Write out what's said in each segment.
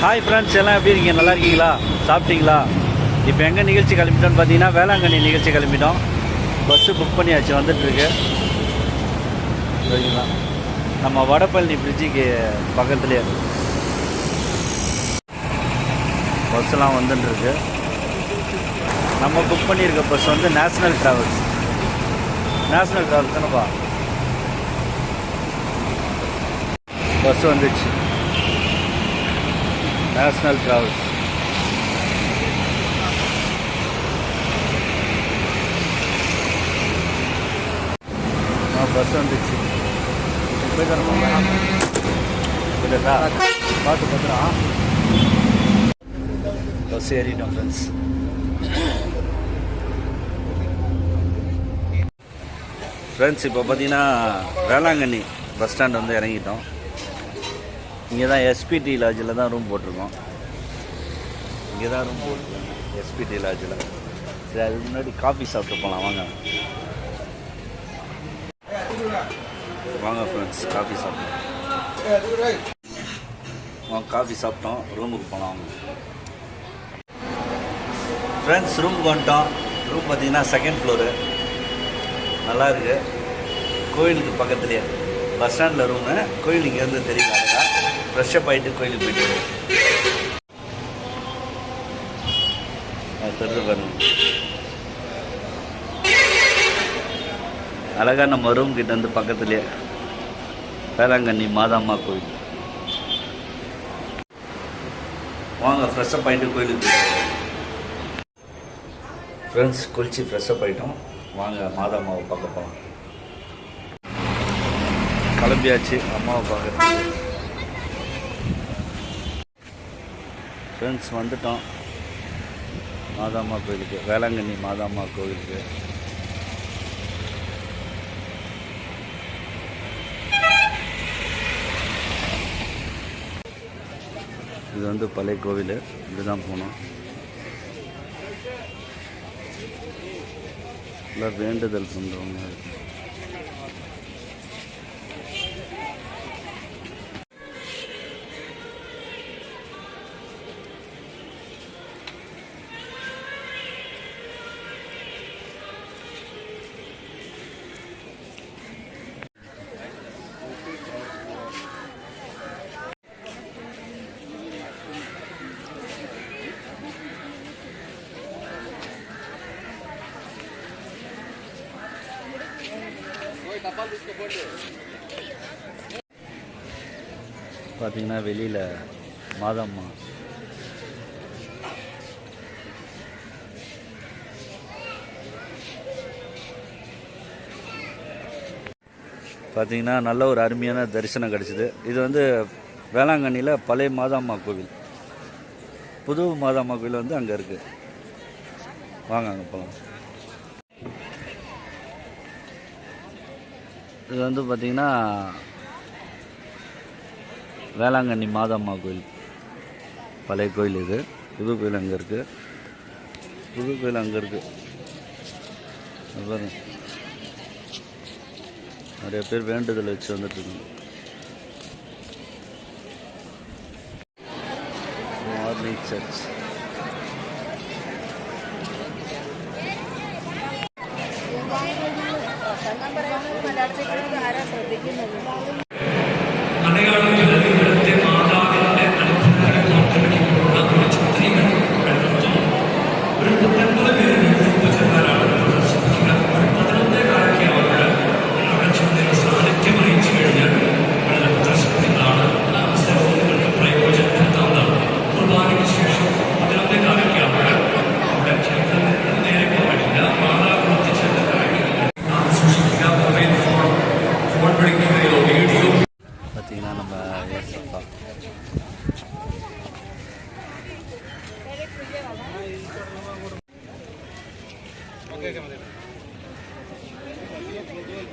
Hi friends எல்லாம் எப்படி இருக்கீங்க? நல்லா இருக்கீங்களா? சாப்பிட்டீங்களா? இப்போ எங்கே நிகழ்ச்சி கிளம்பிட்டோம்னு பார்த்தீங்கன்னா வேளாங்கண்ணி நிகழ்ச்சி கிளம்பிட்டோம். பஸ்ஸு புக் பண்ணியாச்சு வந்துட்டுருக்கு. சரிங்களா? நம்ம வடபழனி பிரிட்ஜுக்கு பக்கத்துலேயே பஸ்ஸெல்லாம் வந்துட்டுருக்கு. நம்ம புக் பண்ணியிருக்க பஸ் வந்து நேஷ்னல் ட்ராவல்ஸ் நேஷ்னல் ட்ராவல்ஸ் தானேப்பா? பஸ் வந்துச்சு. நேஷ்னல் ட்ராவல்ஸ் ஆ பஸ் வந்துச்சு போய் பார்த்து பத்திரா பஸ் ஏறிட்டோம் ஃப்ரெண்ட்ஸ் ஃப்ரெண்ட்ஸ் இப்போ பார்த்தீங்கன்னா வேளாங்கண்ணி பஸ் ஸ்டாண்ட் வந்து இறங்கிட்டோம் இங்கே தான் எஸ்பிடி லாட்ஜில் தான் ரூம் போட்டிருக்கோம். இங்கே தான் ரூம் போட்டிருக்கோம் எஸ்பிடி லாட்ஜில் சரி அதுக்கு முன்னாடி காஃபி சாப்பிட்டு போகலாம் வாங்க. வாங்க ஃப்ரெண்ட்ஸ் காஃபி சாப்பிட்டோம் வாங்க காஃபி சாப்பிட்டோம் ரூமுக்கு போகலாம் வாங்க. ஃப்ரெண்ட்ஸ் ரூமுக்கு வந்துட்டோம். ரூம் பார்த்தீங்கன்னா செகண்ட் ஃப்ளோரு நல்லா இருக்குது கோயிலுக்கு பக்கத்துலேயே. பஸ் ஸ்டாண்டில் ரூமு கோயில் இங்கேருந்து தெரியல அழகா. ஃப்ரெஷ்ஷப் ஆகிட்டு கோயிலுக்கு போயிட்டு வருவோம். தெரிஞ்சு பாருங்க. அழகாக நம்ம ரூம் கிட்ட வந்து பக்கத்துலேயே வேளாங்கண்ணி மாதாம்மா கோயில். வாங்க ஃப்ரெஷ்ஷப் ஆகிட்டு கோயிலுக்கு போயிட்டு ஃப்ரெண்ட்ஸ் குளிச்சு ஃப்ரெஷ்ஷப் ஆகிட்டோம் வாங்க மாதாம்மாவை பார்க்க போகலாம் கிளம்பியாச்சு அம்மாவை பார்க்குறேன் ஃப்ரெண்ட்ஸ் வந்துட்டோம். மாதாம்மா கோயிலுக்கு வேளாங்கண்ணி மாதாம்மா கோயிலுக்கு. இது வந்து பழைய கோவில் இதுதான் போனோம். எல்லாம் வேண்டுதல் பண்ணுறவங்க இருக்குது பார்த்தீங்கன்னா வெளியில் மாதம்மா. பார்த்தீங்கன்னா நல்ல ஒரு அருமையான தரிசனம் கிடச்சிது. இது வந்து வேளாங்கண்ணியில் பழைய மாதாம்மா கோவில். புது மாதாம்மா கோவில் வந்து அங்கே இருக்குது வாங்க அங்கே போகலாம் இது வந்து பார்த்திங்கன்னா வேளாங்கண்ணி மாதம்மா கோயில். பழைய கோயில் இது. புது கோயில் அங்கே இருக்குது புது கோயில் அங்கே இருக்குது பாருங்க. நிறைய பேர் வேண்டுதல் வச்சு வந்துட்டுருக்காங்க மார்னிங் சர்ச் பார்த்தீங்கன்னா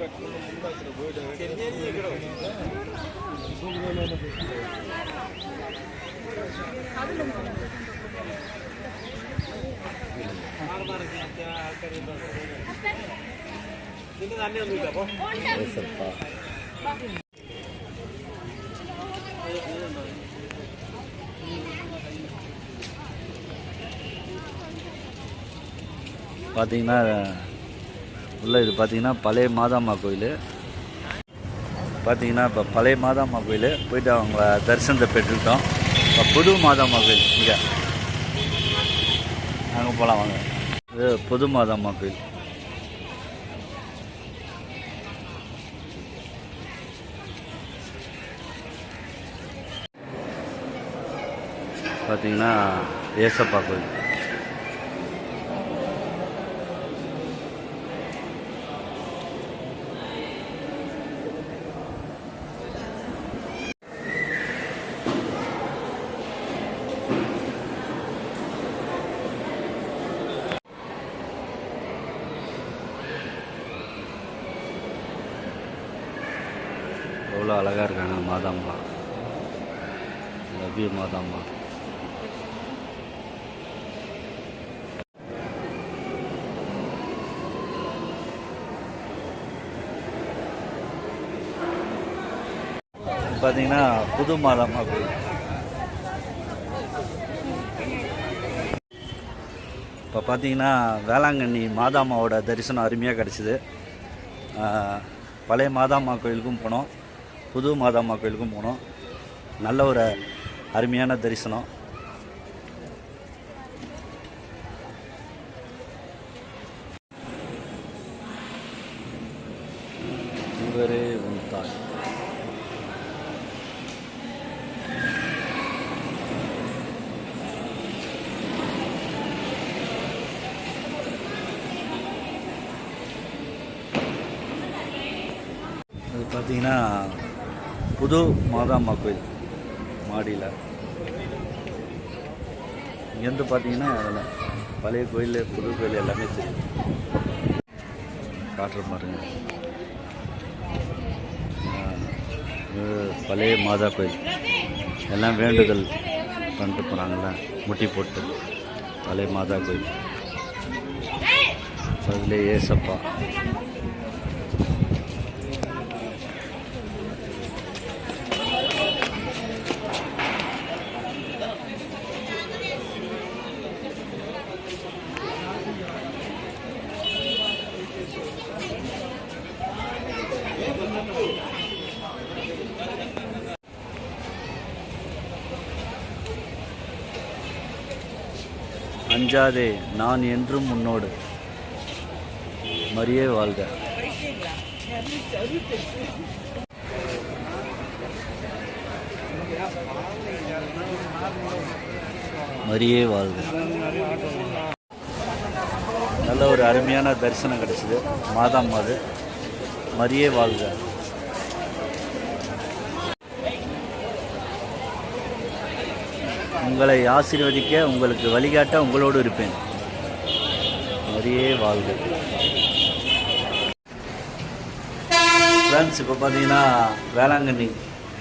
Mar Mar siapa? Ini kan உள்ளே இது பார்த்தீங்கன்னா பழைய மாதாம்மா கோயில். பார்த்தீங்கன்னா இப்போ பழைய மாதாம்மா கோயில். போயிட்டு அவங்க தரிசனத்தை பெற்றுக்கிட்டோம். இப்போ புது மாதாம்மா கோயில் இங்கே. அங்கே போகலாம் வாங்க. இது புது மாதாம்மா கோயில். பார்த்தீங்கன்னா ஏசப்பா கோயில். எவ்வளோ அழகாக இருக்காங்க மாதாம்மா. Love you மாதாம்மா. பார்த்தீங்கன்னா புது மாதாம்மா கோயில். இப்போ பார்த்தீங்கன்னா வேளாங்கண்ணி மாதாம்மாவோட தரிசனம் அருமையாக கிடச்சிது. பழைய மாதாம்மா கோயிலுக்கும் போனோம். புது மாதாம்மா கோயிலுக்கும் போனோம். நல்ல ஒரு அருமையான தரிசனம். இவரே உன் தாய். அது பார்த்தீங்கன்னா புது மாதாம்மா கோயில் மாடியில். இங்கேருந்து பார்த்தீங்கன்னா அதில் பழைய கோயில் புது கோயில் எல்லாமே தெரியும். காட்டுற பாருங்க. பழைய மாதா கோயில். எல்லாம் வேண்டுதல் பண்ணிட்டு போகிறாங்கல்ல முட்டி போட்டு. பழைய மாதா கோயில். அதில் ஏசப்பா. அஞ்சாதே நான் என்றும் உன்னோடு. மரியே வாழ்க. மரியே வாழ்க. நல்ல ஒரு அருமையான தரிசனம் கிடைச்சது. மாதாம் மாது மரியே வாழ்க. உங்களை ஆசீர்வதிக்க உங்களுக்கு வழிகாட்ட உங்களோடு இருப்பேன். நிறைய வாழ்க. ஃப்ரெண்ட்ஸ் இப்போ பார்த்தீங்கன்னா வேளாங்கண்ணி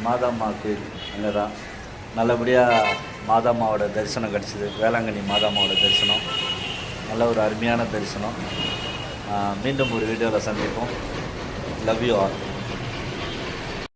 மாதாம்மா கோயில் அங்கே தான் நல்லபடியாக மாதாம்மாவோட தரிசனம் கிடச்சிது. வேளாங்கண்ணி மாதாம்மாவோட தரிசனம். நல்ல ஒரு அருமையான தரிசனம். மீண்டும் ஒரு வீடியோவில் சந்திப்போம். Love you all